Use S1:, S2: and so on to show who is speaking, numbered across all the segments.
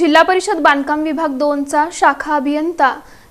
S1: जिल्हा परिषद बांधकाम विभाग दोनचा शाखा अभियंता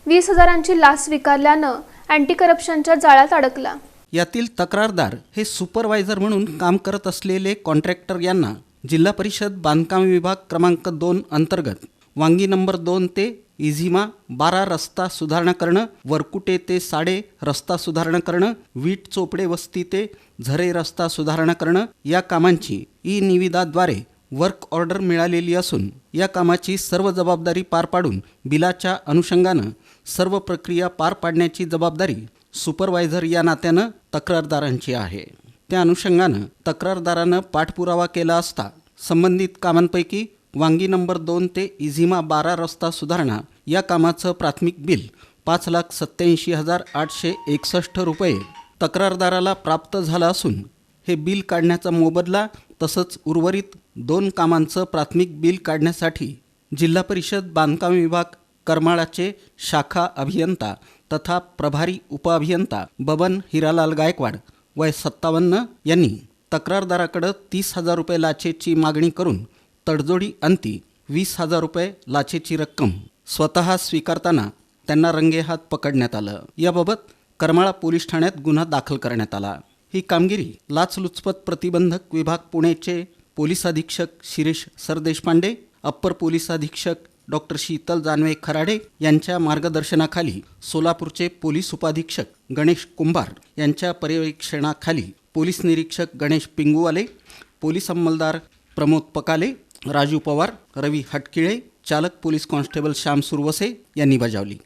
S1: वीस हजारांची लाच स्वीकारल्यानं अँटी करप्शनच्या जाळ्यात अडकला.
S2: यातील तक्रारदार हे सुपरवायझर म्हणून काम करत असलेले कॉन्ट्रॅक्टर यांना जिल्हा परिषद बांधकाम विभाग क्रमांक दोन अंतर्गत वांगी नंबर दोन ते इझिमा बारा रस्ता सुधारणा करणं वरकुटे ते साडे रस्ता सुधारणा करणं वीट चोपडे वस्ती ते झरे रस्ता सुधारणा करणं या कामांची ई निविदाद्वारे वर्क ऑर्डर मिळालेली असून या कामाची सर्व जबाबदारी पार पाडून बिलाच्या अनुषंगानं सर्व प्रक्रिया पार पाडण्याची जबाबदारी सुपरवायझर या नात्यानं तक्रारदारांची आहे. त्या अनुषंगानं तक्रारदारानं पाठपुरावा केला असता संबंधित कामांपैकी वांगी नंबर दोन ते इझिमा बारा रस्ता सुधारणा या कामाचं प्राथमिक बिल पाच लाख सत्याऐंशी हजार आठशे एकसष्ट रुपये तक्रारदाराला प्राप्त झालं असून हे बिल काढण्याचा मोबदला तसंच उर्वरित दोन कामांचं प्राथमिक बिल काढण्यासाठी जिल्हा परिषद बांधकाम विभाग करमाळाचे शाखा अभियंता तथा प्रभारी उपअभियंता बबन हिरालाल गायकवाड वय सत्तावन्न यांनी तक्रारदाराकडं तीस हजार रुपये लाचेची मागणी करून तडजोडी अंती वीस हजार रुपये लाचेची रक्कम स्वतः स्वीकारताना त्यांना रंगेहात पकडण्यात आलं. याबाबत करमाळा पोलीस ठाण्यात गुन्हा दाखल करण्यात आला. ही कामगिरी लाचलुचपत प्रतिबंधक विभाग पुणेचे पोलीस अधीक्षक शिरीष सरदेशपांडे अप्पर पोलीस अधीक्षक डॉक्टर शीतल जानवे खराडे यांच्या मार्गदर्शनाखाली सोलापूरचे पोलीस उपाधीक्षक गणेश कुंभार यांच्या पर्यवेक्षणाखाली पोलीस निरीक्षक गणेश पिंगुवाले पोलीस अंमलदार प्रमोद पकाले राजू पवार रवी हटकिळे चालक पोलीस कॉन्स्टेबल श्याम सुरवसे यांनी बजावली.